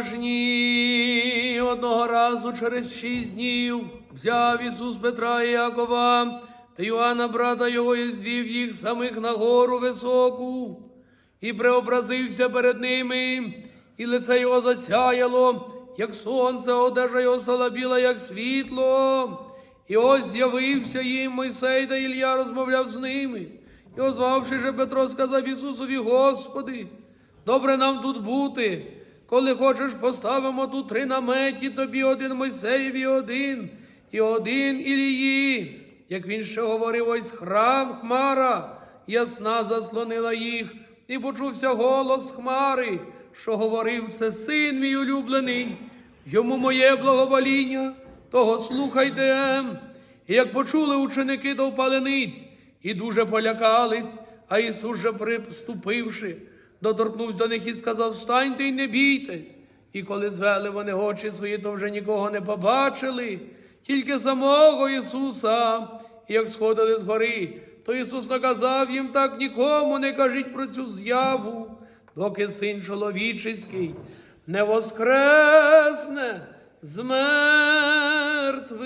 страшні. Одного разу через шість днів взяв Ісус Петра і Якова та Йоанна, брата його, і звів їх самих на гору високу, і преобразився перед ними, і лице його засяяло, як сонце, одежа його стала біла, як світло. І ось з'явився їм Мойсей та Ілля розмовляв з ними. І озвавши же Петро, сказав Ісусові, Господи, добре нам тут бути. Коли хочеш, поставимо тут три наметі, тобі один Мойсеєві один, і один Ілії. Як він ще говорив, ось храм хмара, ясна заслонила їх, і почувся голос хмари, що говорив, це син мій улюблений, йому моє благовоління, того слухайте. І як почули ученики до впалениць, і дуже полякались, а Ісус же приступивши, доторкнувся до них і сказав: Встаньте й не бійтесь. І коли звели вони очі свої, то вже нікого не побачили, тільки самого Ісуса. І як сходили з гори, то Ісус наказав їм так нікому не кажіть про цю з'яву, доки син чоловічий не воскресне з мертвих.